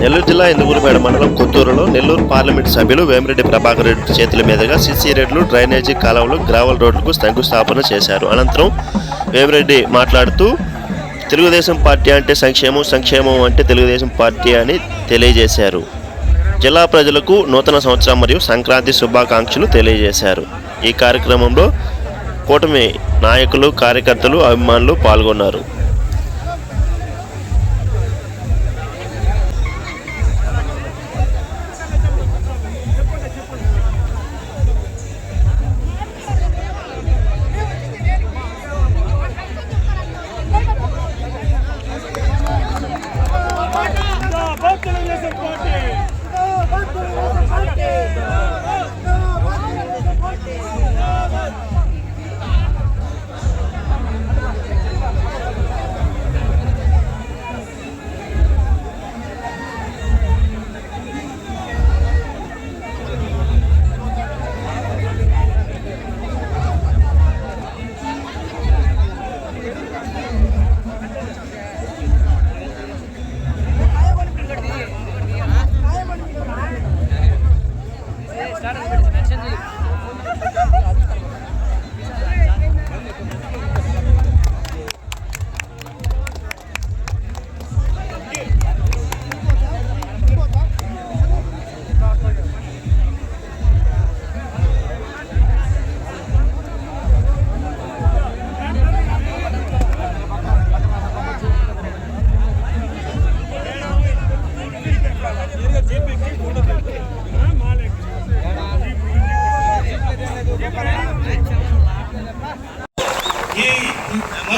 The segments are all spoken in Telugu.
నెల్లూరు జిల్లా ఇందుకూరుపేట మండలం కొత్తూరులో నెల్లూరు పార్లమెంటు సభ్యులు వేమిరెడ్డి ప్రభాకర్ రెడ్డి చేతుల మీదుగా సిసి రెడ్లు డ్రైనేజీ కాలువలు గ్రావల్ రోడ్లకు శంకుస్థాపన చేశారు. అనంతరం వేమిరెడ్డి మాట్లాడుతూ తెలుగుదేశం పార్టీ అంటే సంక్షేమం సంక్షేమం అంటే తెలుగుదేశం పార్టీ అని తెలియజేశారు. జిల్లా ప్రజలకు నూతన సంవత్సరం మరియు సంక్రాంతి శుభాకాంక్షలు తెలియజేశారు. ఈ కార్యక్రమంలో కూటమి నాయకులు కార్యకర్తలు అభిమానులు పాల్గొన్నారు.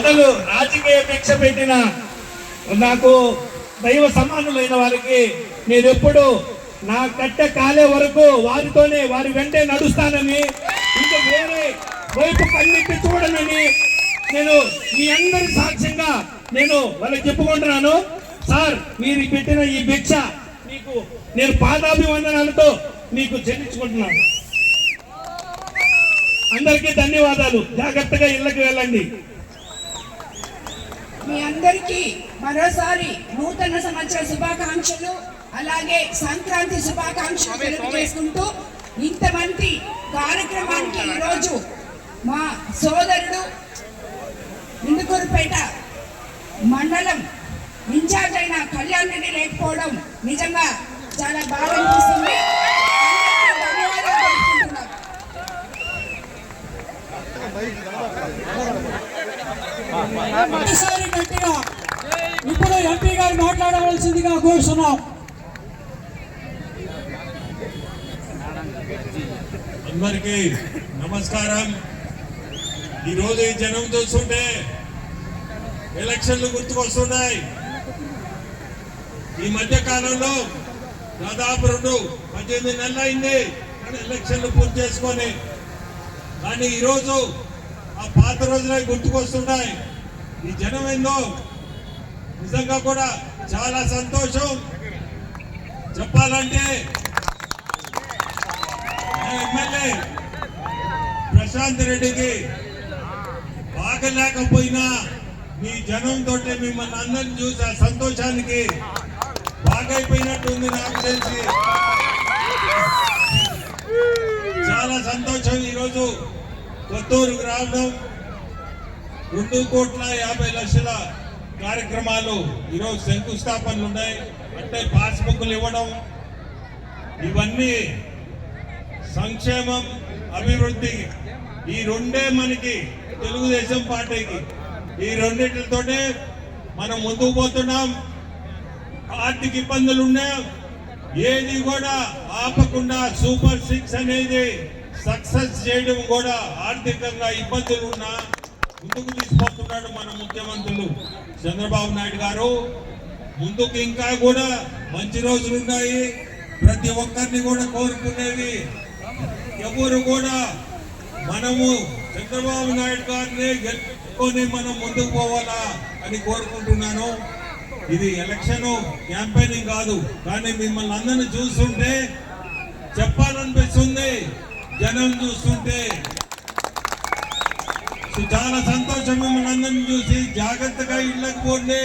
పెద్దలు రాజకీయ భిక్ష పెట్టిన నాకు దైవ సమానులైన వారికి నేను ఎప్పుడు నా కట్టె కాలే వరకు వారితోనే వారి వెంటే నడుస్తానని ఇంకా వేరే వైపు కన్నెత్తి చూడనని నేను మీ అందరి సాక్ష్యంగా నేను వాళ్ళకి చెప్పుకుంటున్నాను. సార్ మీరు పెట్టిన ఈ భిక్ష మీకు నేను పాదాభివందనాలతో మీకు చెల్లించుకుంటున్నాను. అందరికీ ధన్యవాదాలు. జాగ్రత్తగా ఇళ్ళకి వెళ్ళండి. మీ అందరికీ మరోసారి నూతన సంవత్సర శుభాకాంక్షలు అలాగే సంక్రాంతి శుభాకాంక్షలు తెలియజేసుకుంటూ ఇంతమంది కార్యక్రమానికి ఈరోజు మా సోదరుడు ఇందుకూరుపేట మండలం ఇన్ఛార్జ్ అయిన కళ్యాణ్ రెడ్డి లేకపోవడం నిజంగా చాలా బాగా అనిపిస్తుంది అందరికీ ధన్యవాదాలు తెలుపుకుంటున్నాను. ఒకసారి గట్టిగా. ఇప్పుడు ఎంపీ గారు మాట్లాడవలసిందిగా కోరుతున్నాం అందరికీ నమస్కారం. ఈరోజు ఈ జనం చూస్తుంటే ఎలక్షన్లు గుర్తుకొస్తున్నాయి. ఈ మధ్య కాలంలో దాదాపు రెండు పద్దెనిమిది నెలలు అయింది కానీ ఎలక్షన్లు పూర్తి చేసుకొని. కానీ ఈరోజు ఆ పాత రోజులే గుర్తుకొస్తున్నాయి. ఈ జనం ఏందో నిజంగా కూడా చాలా సంతోషం. చెప్పాలంటే ఎమ్మెల్యే ప్రశాంత్ రెడ్డికి బాగలేకపోయినా మీ జనం తోటి మిమ్మల్ని అందరిని చూసి ఆ సంతోషానికి బాగైపోయినట్టుంది నాకు తెలిసి. చాలా సంతోషం ఈరోజు కొత్తూరుకు రావడం. రెండు కోట్ల యాభై లక్షల కార్యక్రమాలు ఈరోజు శంకుస్థాపనలు ఉన్నాయి. అంటే పాస్బుక్లు ఇవ్వడం ఇవన్నీ సంక్షేమం అభివృద్ధి ఈ రెండే మనకి తెలుగుదేశం పార్టీకి. ఈ రెండింటితోనే మనం ముందుకు పోతున్నాం. ఆర్థిక ఇబ్బందులు ఉన్నా ఏది కూడా ఆపకుండా సూపర్ సిక్స్ అనేది సక్సెస్ చేయడం కూడా ఆర్థికంగా ఇబ్బందులు ఉన్నా ముందుకు తీసుకొస్తున్నాడు మన ముఖ్యమంత్రులు. చంద్రబాబు నాయుడు గారు ముందుకు ఇంకా కూడా మంచి రోజులు ఉన్నాయి. ప్రతి ఒక్కరిని కూడా కోరుకునేవి ఎవరు కూడా మనము చంద్రబాబు నాయుడు గారిని గెలుపుకొని మనం ముందుకు పోవాలా అని కోరుకుంటున్నాను. ఇది ఎలక్షన్ క్యాంపెయినింగ్ కాదు. కానీ మిమ్మల్ని అందరిని చూస్తుంటే చెప్పాలనిపిస్తుంది. జనం చూస్తుంటే చాలా సంతోషం మిమ్మల్ని అందరిని చూసి జాగ్రత్తగా ఇళ్ళకి పోండి.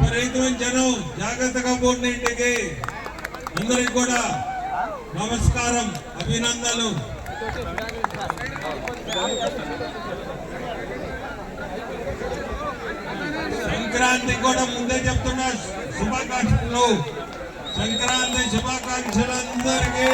విపరీతమైన జనం జాగ్రత్తగా పోండి ఇంటికి. అందరికి కూడా నమస్కారం అభినందనలు. సంక్రాంతి కూడా ముందే చెప్తున్నా శుభాకాంక్షలు. సంక్రాంతి శుభాకాంక్షలు అందరికీ.